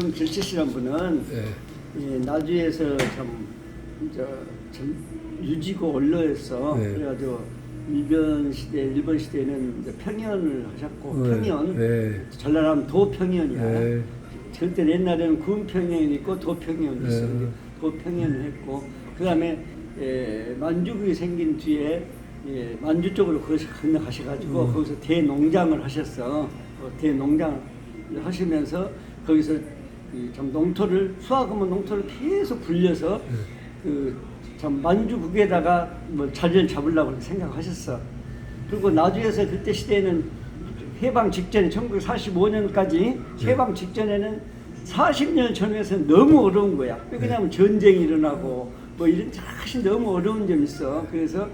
정길치 씨란 분은 예. 예, 나주에서 참, 저, 참 유지고 언로에서 네. 그래가지고 일본 시대 일본 시대에는 이제 평연을 하셨고 네. 평연 네. 전라라면 도평연이야. 네. 절대 옛날에는 군평연이 있고 도평연이 네. 요 도평연을 했고 그다음에 예, 만주국이 생긴 뒤에 예, 만주 쪽으로 거기서 건너가셔가지고 음. 거기서 대농장을 하셨어. 어, 대농장을 하시면서 거기서 이 참 농토를 수확하면 농토를 계속 불려서 그참 만주국에다가 뭐 자리를 잡으려고 생각하셨어. 그리고 나주에서 그때 시대에는 해방 직전에 1945년까지 해방 직전에는 40년 전에서 너무 어려운 거야. 왜냐하면 전쟁이 일어나고 뭐 이런 사실 너무 어려운 점이 있어. 그래서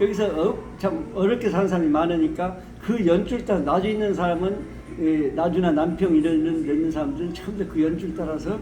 여기서 어, 참 어렵게 사는 사람이 많으니까 그 연줄 따라 나주 있는 사람은 예, 나주나 남평 이런 있는 사람들은 처음부터 그 연줄 따라서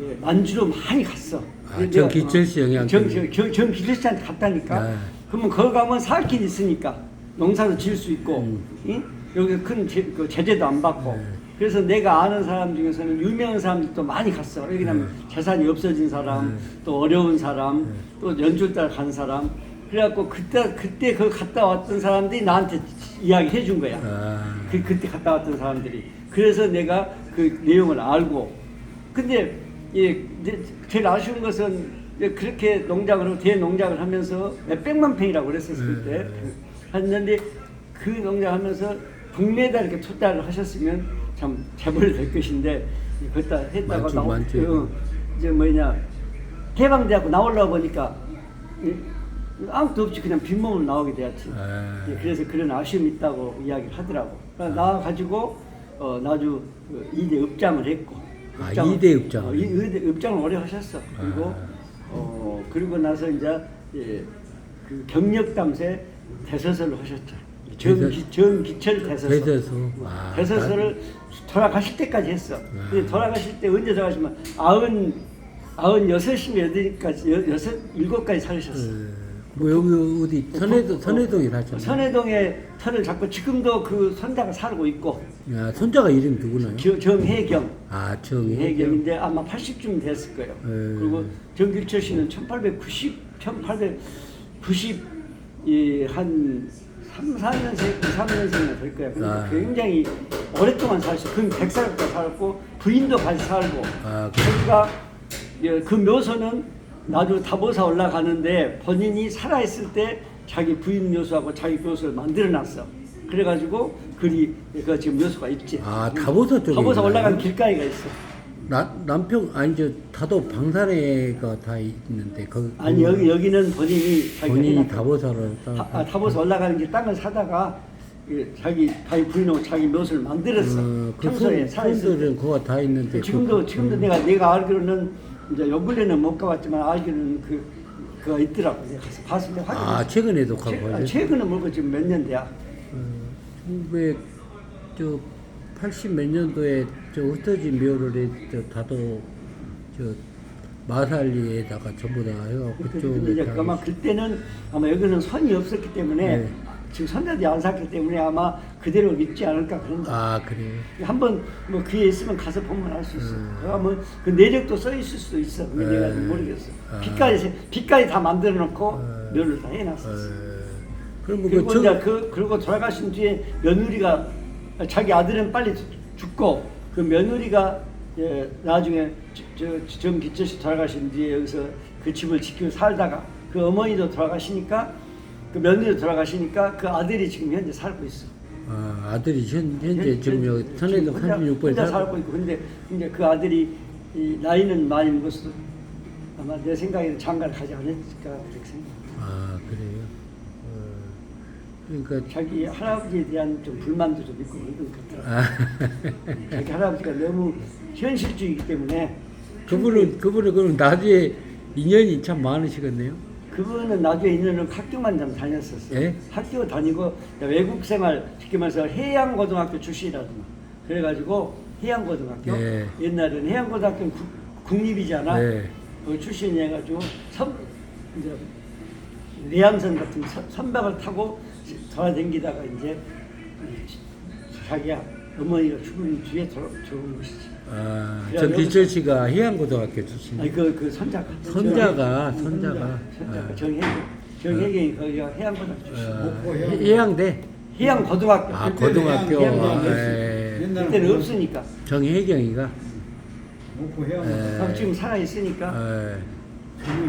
예, 만주로 많이 갔어. 아, 그래서 정 내가, 기철 씨 영향 정, 때문에. 정, 정, 정 기철 씨한테 갔다니까. 네. 그러면 거기 가면 살길 있으니까 농사도 지을 수 있고 음. 응? 여기 큰 제, 그 제재도 안 받고 네. 그래서 내가 아는 사람 중에서는 유명한 사람들도 많이 갔어 왜냐면 네. 재산이 없어진 사람 네. 또 어려운 사람 또 연줄 따라 간 사람 그래갖고 그때 그때 그 갔다 왔던 사람들이 나한테 이야기 해준 거야 아. 그 그때 갔다 왔던 사람들이 그래서 내가 그 내용을 알고 근데 예 제일 아쉬운 것은 그렇게 농장을 하고 대농장을 하면서 몇 백만 평이라고 그랬었을 네. 때 했는데 그 농장 하면서 국내에다 이렇게 투자를 하셨으면 참 재벌 될 것인데 그다 했다가 나오. 어, 이제 뭐냐 개방돼갖고 나오려고 보니까 이- 아무것도 없이 그냥 빈몸으로 나오게 되었지. 아. 예, 그래서 그런 아쉬움이 있다고 이야기를 하더라고. 그러니까 나와가지고 어, 나주 그 이대 읍장을 했고. 아, 이대 읍장. 어, 이, 이대 읍장을 오래 하셨어. 그리고 아. 어, 그리고 나서 이제 예, 그 경력담세 대서설을 하셨죠. 정기, 정기철 대서설. 대서서. 아, 대서설을 돌아가실 때까지 했어. 근데 돌아가실 때 언제 돌아가시면 아흔 아흔 여섯이면 여덟까지 여- 여섯 일곱까지 살으셨어. 어, 뭐 여기 어디 선해동 선해동에 사셨나요? 선해동에 터를 잡고 지금도 그 손자가 살고 있고 야, 손자가 이름 누구나요? 겨- 정혜경 아, 정혜경. 해경인데 아마 80쯤 됐을 거예요. 네. 그리고 정길철 씨는 1890, 1890, 이, 한 3, 4년생, 2, 3년생이 될 거야. 그러니까 아. 굉장히 오랫동안 살았어. 그 100살부터 살았고, 부인도 같이 살고. 아, 그러니까 예, 그 묘소는 나도 다보사 올라가는데 본인이 살아있을 때 자기 부인 묘소하고 자기 묘소를 만들어놨어. 그래가지고 글이 그 지금 묘소가 있지. 아, 다보사 쪽에 다보사? 올라가는 길가에가 있어. 나, 남평 아니 저 다도 방사내가 다 있는데 거기 아니 여기 여기는 본인이 자기가 본인이. 다보사를 다, 아, 다보사 올라가는 길 땅을 사다가 예, 자기 자기 부인하고 자기 묘소를 만들었어. 어, 그 평소에 손, 살아있을 때. 손들은 그거 다 있는데 지금도 그- 지금도 음. 내가 내가 알기로는 이제 요 근래는 못 가봤지만 알기로는 그 그가 있더라고. 내가 가서 봤을 때 확인했어. 아 최근에도 최, 가고 아, 최근은 뭐고 지금 몇 년 돼야? 1980 몇 년도에 저 흩어진 묘를 해- 저 다도 저 마살리에다가 전부 다 해갖고 근데 그쪽에 아마 그때는 아마 여기는 선이 없었기 때문에 네. 지금 선자들이 안 샀기 때문에 아마 그대로 있지 않을까 그런 거. 아 그래요. 한번 뭐 기회 있으면 가서 보면 알 수 있어. 음. 그러면 그 내력도 써 있을 수도 있어. 왜 네. 내가 모르겠어. 아. 빛까지 빛까지 다 만들어 놓고 아. 묘를 다 해놨어. 어, 그럼 그리고 그 이제 저, 그 그리고 돌아가신 뒤에 며느리가 자기 아들은 빨리 죽고 그 며느리가 예, 나중에 저정 기철씨 돌아가신 뒤에 여기서 그 집을 지키고 살다가 그 어머니도 돌아가시니까 그 며느리 돌아가시니까 그 아들이 지금 현재 살고 있어. 아, 아들이 현, 현재 지금 여기 혼자- 36번에 혼자 살고 있고 근데 근데 그 아들이 이 나이는 많이 먹었어도 아마 내 생각에는 장가를 가지 않을까 그렇게 생각. 아 그래요. 어, 그러니까 자기 할아버지에 대한 좀 불만도 좀 있고 그런 것 같더라고. 아, 자기 할아버지가 너무 현실주의이기 때문에 그분은 그분은 그럼 나중에 인연이 참 많으시겠네요. 그분은 나중에 있는 학교만 좀 다녔었어요. 예? 학교 다니고 외국 생활 쉽게 말해서 해양고등학교 출신이라더만. 그래가지고 해양고등학교 예. 옛날에는 해양고등학교는 국, 국립이잖아. 예. 그 출신이어가지고 선 이제 내암선 같은 선- 선박을 타고 돌아다니다가 이제 자기가 어머니가 죽은 뒤에 돌아, 죽은 것이지. 아, 그래야 정기철 씨가 해양고등학교 출신. 아니 그그 손자가 손자가, 손자가. 손자가 아. 정혜경 정혜경이 거기가 해양고등학교 출신. 어, 해- 해양대. 해양고등학교. 아, 고등학교. 아, 예. 그때는 없으니까. 정혜경이가. 목포 해양 예. 그럼 지금 살아 있으니까. 예.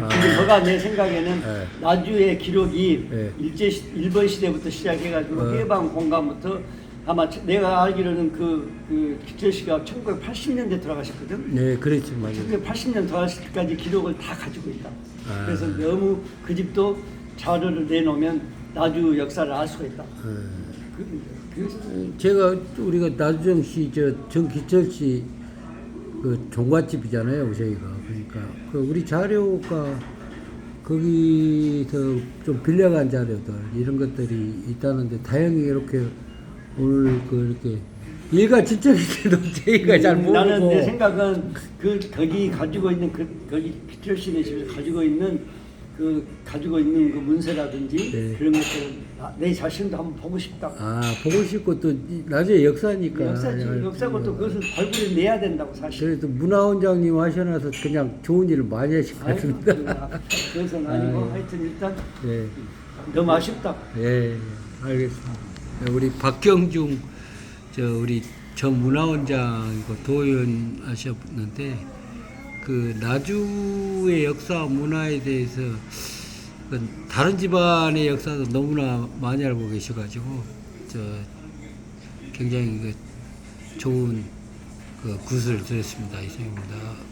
아. 지금 저가 내 생각에는 네. 나주의 기록이 네. 일제 시, 일본 시대부터 시작해가지고 어. 해방 공감부터 아마 저- 내가 알기로는 그, 그 기철 씨가 1980년대 돌아가셨거든. 네, 그렇지 맞아요. 1980년 돌아가실 때까지 기록을 다 가지고 있다. 아. 그래서 너무 그 집도 자료를 내놓으면 나주 역사를 알 수가 있다. 예. 그, 그, 제가 우리가 나주정 씨, 저 정기철 씨 그 종갓집이잖아요, 저희가. 그러니까 그 우리 자료가 거기서 좀 빌려간 자료들 이런 것들이 있다는데 다행히 이렇게 오늘 그 이렇게 일가친척인데도 저희가 잘 모르고 나는 내 생각은 그 거기 가지고 있는 그 거기 기철 씨네 집에 가지고 있는 그 가지고 있는 그 문서라든지 네. 그런 것들은 나- 내 자신도 한번 보고 싶다. 아 보고 싶고 또 이- 나중에 역사니까 역사지 역사고 또 그것을 발굴해 내야 된다고 사실. 그래도 문화원장님 하셔놔서 그냥 좋은 일을 많이 하신 것 아이고, 같습니다. 그- 그것은 아니고 아유. 하여튼 일단 네. 너무 아쉽다. 예, 알겠습니다. 우리 박경중 저 우리 전 문화원장이고 도의원 하셨는데 그 나주의 역사 문화에 대해서 그 다른 집안의 역사도 너무나 많이 알고 계셔가지고 저 굉장히 그 좋은 그 굿을 들었습니다 이상입니다.